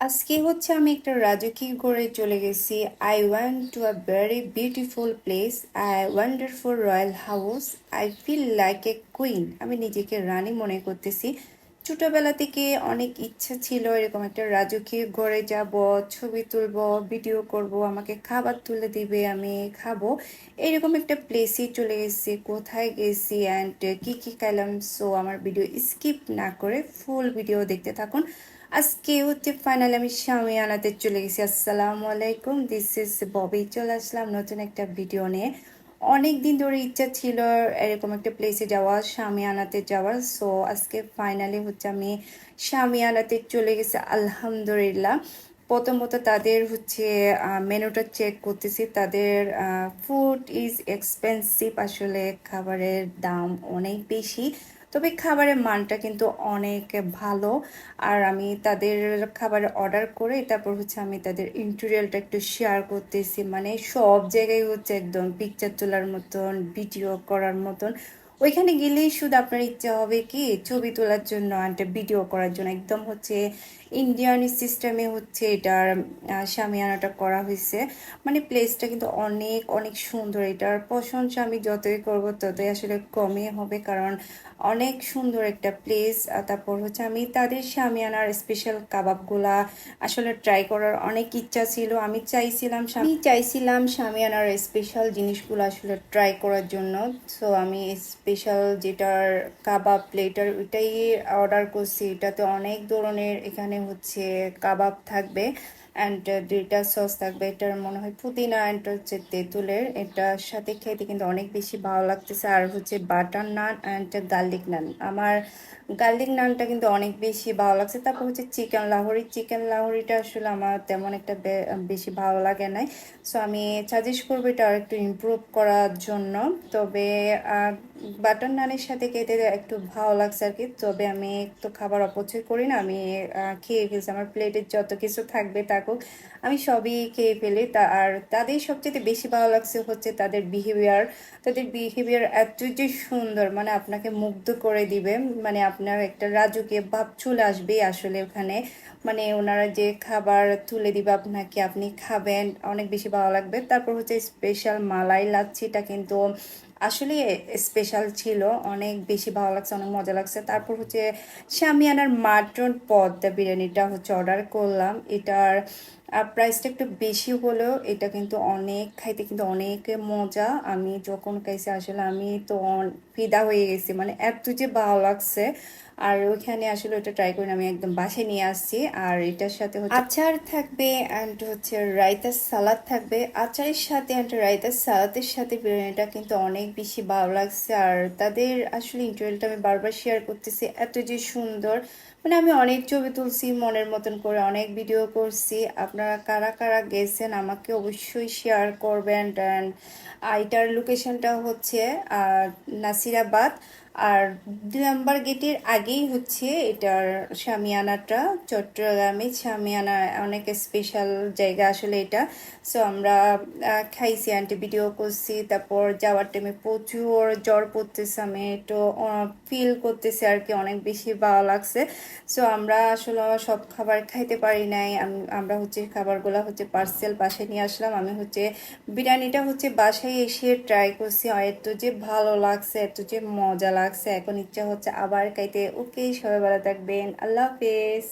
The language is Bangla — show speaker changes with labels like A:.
A: আজকে হচ্ছে আমি একটা রাজকীয় ঘরে চলে গেছি। I want to a very beautiful place I wonderful royal house I feel like a queen আমি নিজেকে রানী মনে করতেছি। ছোটোবেলা থেকে অনেক ইচ্ছা ছিল এরকম একটা রাজকীয় ঘরে যাব, ছবি তুলব ভিডিও করব, আমাকে খাবার তুলে দিবে, আমি খাব। এরকম একটা প্লেসে চলে গেছি, কোথায় গেছি অ্যান্ড কী কী খাইলাম সো আমার ভিডিও স্কিপ না করে ফুল ভিডিও দেখতে থাকুন। আজকে হচ্ছে ফাইনালি আমি স্বামী আনাতে চলে গেছি। আসসালামু আলাইকুম দিস ইজ ববি চলে আসলাম নতুন একটা ভিডিও নিয়ে। অনেক দিন ধরে ইচ্ছা ছিল এরকম একটা প্লেসে যাওয়া স্বামী আনাতে যাওয়ার। সো আজকে ফাইনালি হচ্ছে আমি স্বামী আনাতে চলে গেছি, আলহামদুলিল্লাহ। প্রথমত তাদের হচ্ছে মেনুটা চেক করতেছি। তাদের ফুড ইজ এক্সপেন্সিভ আসলে খাবারের দাম অনেক বেশি। তবে খাবারের মানটা কিন্তু অনেক ভালো। আর আমি তাদের খাবার অর্ডার করে তারপর হচ্ছে আমি তাদের ইন্টেরিয়ালটা একটু শেয়ার করতেছি। মানে সব জায়গায় হচ্ছে একদম পিকচার তোলার মতন ভিডিও করার মতন। ওইখানে গেলেই শুধু আপনার ইচ্ছা হবে কি ছবি তোলার জন্য একটা ভিডিও করার জন্য। একদম হচ্ছে ইন্ডিয়ান সিস্টেমে হচ্ছে এটার সামিয়ানাটা করা হয়েছে। মানে প্লেসটা কিন্তু অনেক অনেক সুন্দর। এটার প্রশংসা আমি যতই করব ততই আসলে কমই হবে কারণ অনেক সুন্দর একটা প্লেস তারপর হচ্ছে আমি তাদের সামিয়ানার স্পেশাল কাবাবগুলা আসলে ট্রাই করার অনেক ইচ্ছা ছিল। আমি চাইছিলাম আমি চাইছিলাম সামিয়ানার স্পেশাল জিনিসগুলো আসলে ট্রাই করার জন্য। সো আমি স্পেশাল যেটার কাবাব প্লেটার ওইটাই অর্ডার করছি। এটাতে অনেক ধরনের এখানে হচ্ছে কাবাব থাকবে। অ্যান্ড দুইটা সস থাকবে। এটার মনে হয় পুদিনা অ্যান্ড হচ্ছে তেঁতুলের। এটার সাথে খেতে কিন্তু অনেক বেশি ভালো লাগতেছে। আর হচ্ছে butter naan and garlic naan আমার গার্লিক নানটা কিন্তু অনেক বেশি ভালো লাগছে। তারপর হচ্ছে চিকেন লাহোরি। চিকেন লাহোরিটা আসলে আমার তেমন একটা বেশি ভালো লাগে নাই। সো আমি সাজেস্ট করব এটা আর একটু ইমপ্রুভ করার জন্য। তবে বাটার নানের সাথে খেতে একটু ভালো লাগছে আর কি তবে আমি তো খাবার অপচয় করি না। আমি খেয়ে ফেলছি। আমার প্লেটে যত কিছু থাকবে থাকুক আমি সবই খেয়ে ফেলি। তা, আর তাদের সবচেয়ে বেশি ভালো লাগছে হচ্ছে তাদের বিহেভিয়ার তাদের বিহেভিয়ার এত যে সুন্দর মানে আপনাকে মুগ্ধ করে দিবে। মানে আপনার একটা রাজুকে ভাব চলে আসবে আসলে ওখানে। মানে ওনারা যে খাবার তুলে দিবে আপনাকে, আপনি খাবেন, অনেক বেশি ভালো লাগবে। তারপর হচ্ছে স্পেশাল মালাই লাচ্ছিটা কিন্তু আসলে স্পেশাল ছিল, অনেক বেশি ভালো লাগছে, অনেক মজা লাগছে। তারপর হচ্ছে শামিয়ানার মাটন পদ্মা বিরিয়ানিটা হচ্ছে অর্ডার করলাম। এটার প্রাইসটা একটু বেশি হলেও এটা কিন্তু অনেক, খাইতে কিন্তু অনেক মজা। আমি যখন খাইছি আসলে আমি তো ফিদা হয়ে গেছি মানে এত যে ভালো লাগছে। আর ওইখানে আসলে ওটা ট্রাই করে আমি একদম বাসায় নিয়ে আসছি। আর এটার সাথে আচার থাকবে অ্যান্ড হচ্ছে রায়তার সালাদ থাকবে। আচারের সাথে অ্যান্ড রায়তার সালাদের সাথে বিরিয়ানিটা কিন্তু অনেক বেশি ভালো লাগছে। আর তাদের আসলে ইন্টারভিউটা আমি বারবার শেয়ার করতেছি, এত যে সুন্দর। মানে আমি অনেক ছবি তুলছি, মনের মতন করে অনেক ভিডিও করছি। আপনারা কারা কারা গেছেন আমাকে অবশ্যই শেয়ার করবেন। অ্যান্ড আইটার লোকেশনটা হচ্ছে নাসিরাবাদ। আর দুই নম্বর গেটের আগেই হচ্ছে এটার শামিয়ানাটা চট্টগ্রামে শামিয়ানা অনেক স্পেশাল জায়গা আসলে এটা। সো আমরা খাইছি আন্টি ভিডিও করছি, তারপর যাওয়ার টাইমে প্রচুর জ্বর পড়তেছে, আমি একটু ফিল করতেছি আর কি, অনেক বেশি ভালো লাগছে। সো আমরা আসলে সব খাবার খাইতে পারি নাই আমরা হচ্ছে খাবারগুলো হচ্ছে পার্সেল বাসায় নিয়ে আসলাম। আমি হচ্ছে বিরিয়ানিটা হচ্ছে বাসায় এসে ট্রাই করছি এত যে ভালো লাগছে, এত যে মজা লাগছে এখন ইচ্ছা হচ্ছে আবার কাইতে ওকে সবাই ভালো থাকবেন। আল্লাহ হাফেজ।